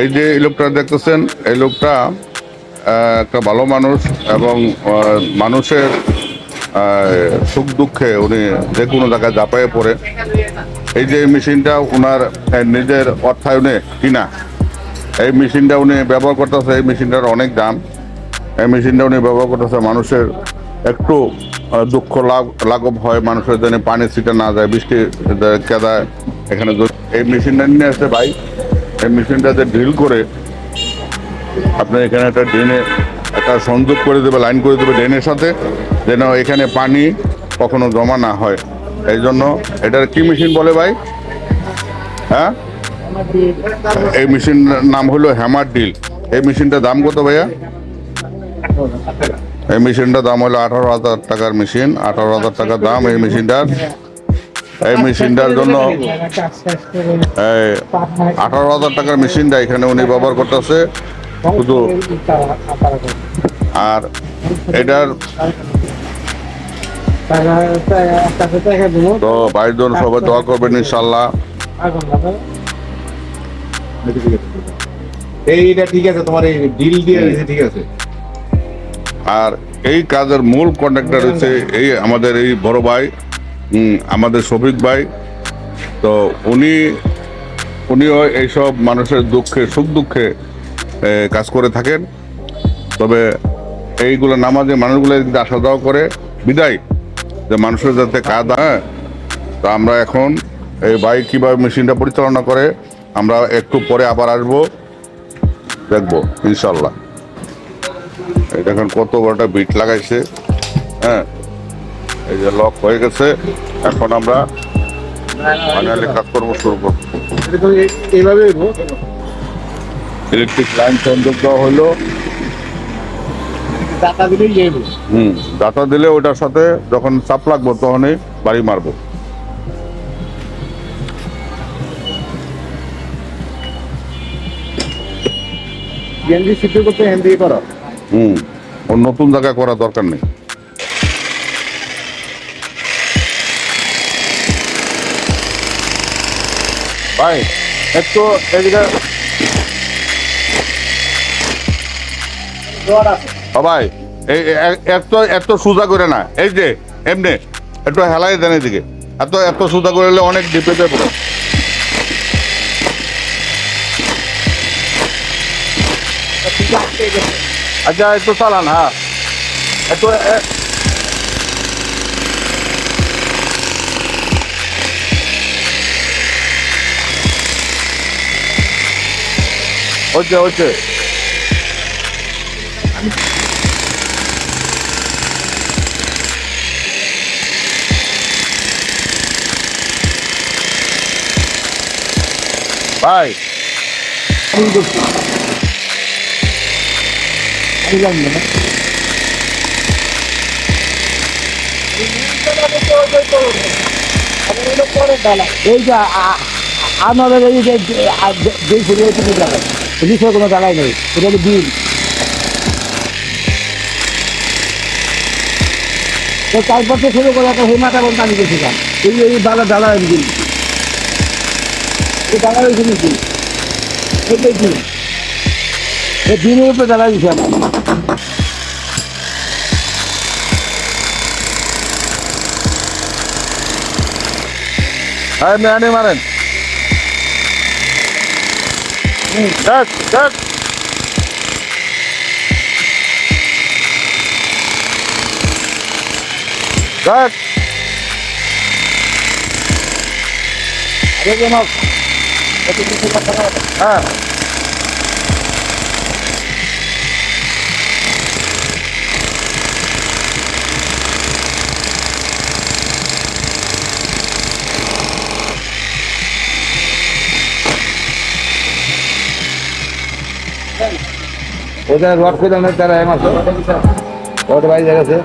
এই যে এই লোকটা দেখতেছেন, এই লোকটা একটা ভালো মানুষ এবং মানুষের সুখ দুঃখে উনি যে কোনো জায়গায় জাপায়ে পড়ে। এই যে মেশিনটা ওনার নিজের অর্থায়নে কিনা, এই মেশিনটা উনি ব্যবহার করতেছে, এই মেশিনটার অনেক দাম। এই মেশিনটা উনি ব্যবহার করতেছে, মানুষের একটু দুঃখ লাভ লাঘব হয়, মানুষের যেন পানি ছিটে না যায়, বৃষ্টি কেদায়, এখানে এই মেশিনটা নিয়ে আসছে ভাই। এই মেশিনটাতে ড্রিল করে আপনি এখানে একটা ড্রেনে একটা সংযোগ করে দেবে লাইন করে দেবে ড্রেনের সাথে, যেন এখানে পানি কখনো জমা না হয়। এই জন্য এটার কি মেশিন বলে ভাই? হ্যাঁ? এই মেশিন নাম হলো হ্যামার ডিল এই মেশিনটার দাম কত ভাইয়া? এই মেশিনটার দাম হলো আঠারো হাজার টাকার মেশিন আঠারো হাজার টাকার দাম এই মেশিনটার এই মেশিনটার জন্য এই আঠারো হাজার টাকার মেশিনটা এখানে উনি ব্যবহার করতেছে শুধু আর এটার তো ভাইয়ের জন্য সবাই দোয়া করবেন ইনশাল্লাহ এইটা ঠিক আছে তোমার এই ডিল দিয়ে ঠিক আছে আর এই কাজের মূল কন্ট্রাক্টর হচ্ছে এই আমাদের এই বড় ভাই আমাদের শফিক ভাই, তো উনি, উনিও এইসব মানুষের দুঃখে, সুখ দুঃখে কাজ করে থাকেন। তবে এইগুলো নামাজে মানুষগুলো আসা যাওয়া করে, বিদায়, যে মানুষের যাতে কাজ হ্যাঁ তো আমরা এখন এই বাইক কীভাবে মেশিনটা পরিচালনা করে, আমরা একটু পরে আবার আসব, দেখব ইনশাল্লাহ এটা এখন কত বড়টা বিট লাগাইছে হ্যাঁ। এই যে লক হয়ে গেছে এখন আমরা ফাইনালি কাজকর্ম শুরু করব। এইভাবে ইলেকট্রিক লাইন সংযোগ দেওয়া হলো। দাতা দিলেই হুম ডাটা দিলে ওটার সাথে যখন চাপ লাগবো তখনই বাড়ি মারবো। সিদ্ধ করতে হ্যান্ড দিয়ে করো। হুম ওর নতুন জায়গায় করার দরকার নেই। ভাই, একটু এদিকে। ভাই, এই এত এত সোজা করে না। এই যে, এমনি, একটু হেলাই দেন এদিকে। এত এত সোজা করে হলে অনেক ডিপে পড়ে আচ্ছা একটু চালান হ্যাঁ। একটু হচ্ছে হচ্ছে ভাই এই যে আমাদের এই যে যে নিচে কোনো জায়গায় নেই। এটা হলো বিল। তো তারপর তো শুরু করে একটা হেমাটা বলতে আমি গেছিলাম। এই এই ডালা ডালা বিল। এই ডালা হয়েছে নাকি এইটাই কি? এই দিনের উপরে দিছে আমার মারেন। Start, start. Start. ありがとうございます。ওদের রড করে তারা এম আছে ওটা বাইরে গেছে।